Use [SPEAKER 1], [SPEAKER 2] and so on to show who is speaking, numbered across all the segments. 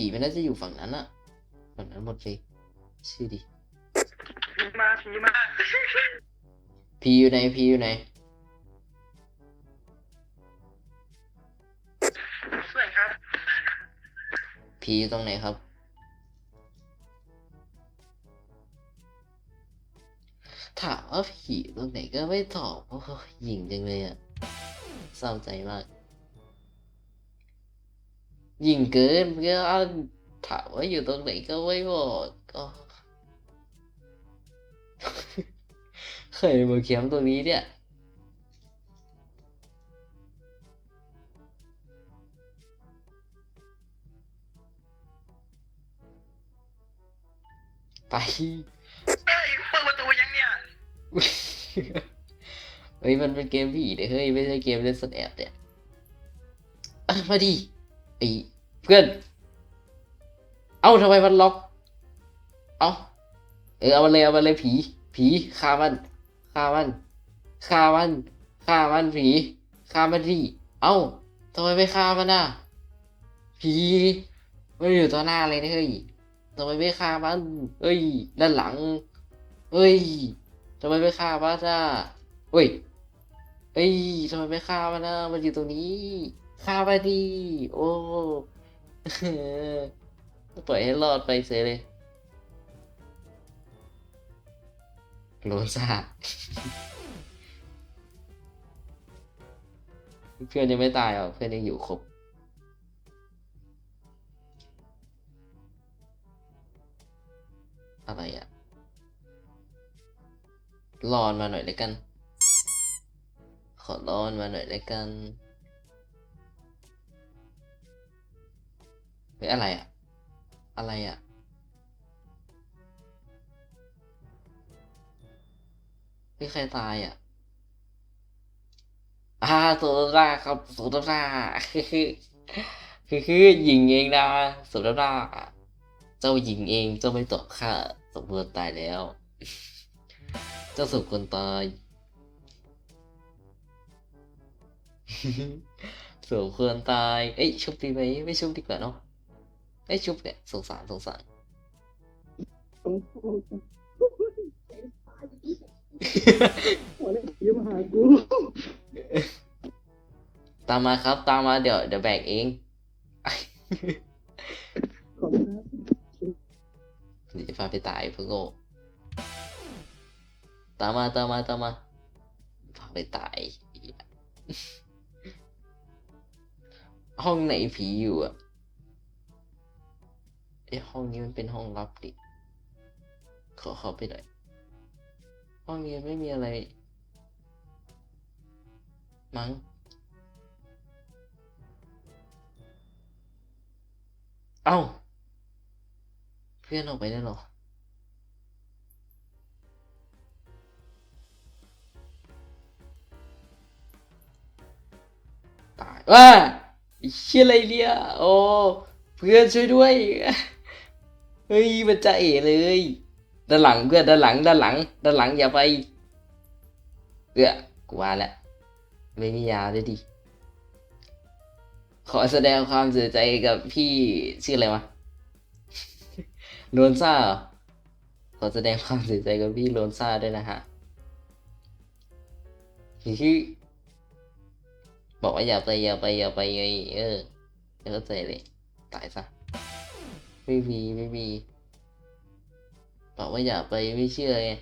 [SPEAKER 1] ผีไม่น่าจะอยู่ฝั่งนั้นอะฝั่งนั้นหมดเลยชื่อดิ
[SPEAKER 2] ผีมาผีมา
[SPEAKER 1] ผีอยู่ไหนผีอยู่ไหน
[SPEAKER 2] สวยครับ
[SPEAKER 1] ผีอยู่ตรงไหนครับ ถามว่าผีตรงไหนก็ไม่ตอบโอ้โหหยิ่งจังเลยอะเศร้าใจมากห ยิ่งเกินก็ถามว่าอยู่ตรงไหนก็ไม่บอกก็เคยมาเขียมตรงนี้เนี่ยไป
[SPEAKER 2] เฮ้ยเปิดประตูยังเนี่ย
[SPEAKER 1] เฮ้ยมันเป็นเกมผีเด้เฮ้ย ไม่ใช่เกมเล่นสนแอบเนี่ยอะมาดิไอ เพื่อน เอ้าทำไมมันล็อก เอ้าเออเอามาเลยเอามาเลยผี ผีฆ่ามันฆ่ามันฆ่ามันฆ่ามันผีฆ่ามันดิเอ้าทำไมไม่ฆ่ามันอะ ผีมันอยู่ต่อหน้าเลยนะเฮ้ยทำไมไม่ฆ่ามันเฮ้ย ด้านหลังเฮ้ยทำไมไม่ฆ่ามันอะเฮ้ยเฮ้ยทำไมไม่ฆ่ามันอะมันอยู่ตรงนี้ฆ่ามันดิโอ้ ปล่อยให้รอดไปเสียเลยโลซ่าเพื่อนยังไม่ตายหรอเพื่อนยังอยู่ครบอะไรอะ รอนมาหน่อยเลยกัน ขอรอนมาหน่อยเลยกัน ฮ้ยอะไรอะอะไรอะเฮ้ยใครตายอะอ่าโซดาครับโซดาคือคือคือคือหญิงเองนะโซดาเจ้าหญิงเองเจ้าไม่ตกค่ะสมควรตายแล้ว เจ้าสมควรตายสมควรตาย เอ้ยชุบดีไหมไม่ชุบดีกว่าเนาะ เอ้ยชุบเนี่ยสงสารสงสาร
[SPEAKER 2] หัวเลยผีมาหากู
[SPEAKER 1] ตามมาครับ ตามมาเดี๋ยวเดี๋ยวแบกเอง
[SPEAKER 2] ขอบคุณครับ
[SPEAKER 1] เดี๋ยวจะพาไปตายเพื่อโง่ตามมาตามมาตามมาพาไปตายห้องไหนผีอยู่อะ ไอห้องนี้มันเป็นห้องลับดิขอเข้าไปหน่อยห้องนี้ไม่มีอะไร มั้งเอ้า เพื่อนออกไปได้หรอตายว่าไอ้เชี่ยอะไรเนี่ยโอ้เพื่อนช่วยด้วย เฮ้ยมันจะเอ๋เลยด้านหลังเพื่อนด้านหลังด้านหลังด้านหลังอย่าไปเอื้อกูว่าแล้วไม่มียาด้วยดิขอแสดงความเสียใจกับพี่ชื่ออะไรวะโลนซ่าขอแสดงความเสียใจกับพี่โลนซ่าด้วยนะฮะคือบอกว่าอย่าไปอย่าไปอย่าไปไงเออเข้าใจเลยตายซะ ไม่มีไม่มีบอกว่าอย่าไปไม่เชื่อไง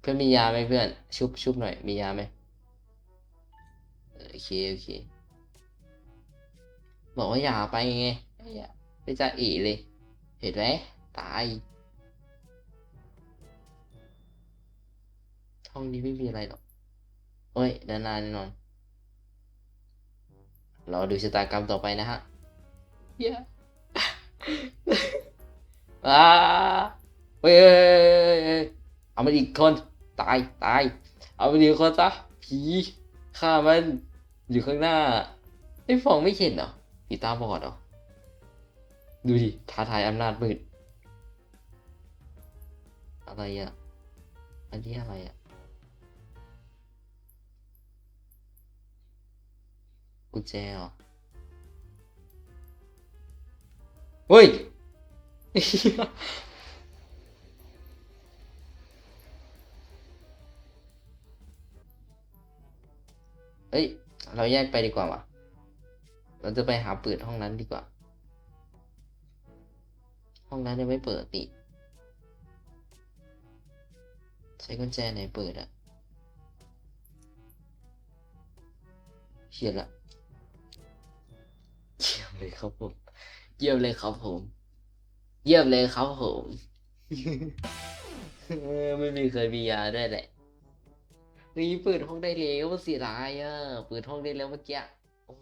[SPEAKER 1] เพื่อนมียาไหมเพื่อนชุบชุบหน่อยมียาไหมโอเคโอเคบอกว่าอย่าไปไงอย่าไปจะอีเลย เห็นไหมตายห้องนี้ไม่มีอะไรหรอกโอ้ยด้านหน้าแน่นอนรอดูชะตากรรมต่อไปนะฮะเย้ อ้าเฮ้ยเอามาอีกคน ตายตาย เอามาอีกคนซะผีฆ่ามันอยู่ข้างหน้าไอ้ฟองไม่เห็นเหรอผีตาบอดเหรอดูดิท้าทายอำนาจมืดอะไรอะ อันนี้อะไรอะกุญแจเหรอ เฮ้ยเอ้ย เราแยกไปดีกว่าวะเราจะไปหาเปืนห้องนั้นดีกว่า ห้องนั้นยังไม่เปิดนี่ใช้กุญแจไหนเปิดอะเชียนละเยี่ยมเลยครับผม เยี่ยมเลยครับผม เยี่ยมเลยครับผมไม่มีเคยมียาด้วยแหละนี่เปิดห้องได้แล้วเสียดายอะเปิดห้องได้แล้วเมื่อกี้โอ้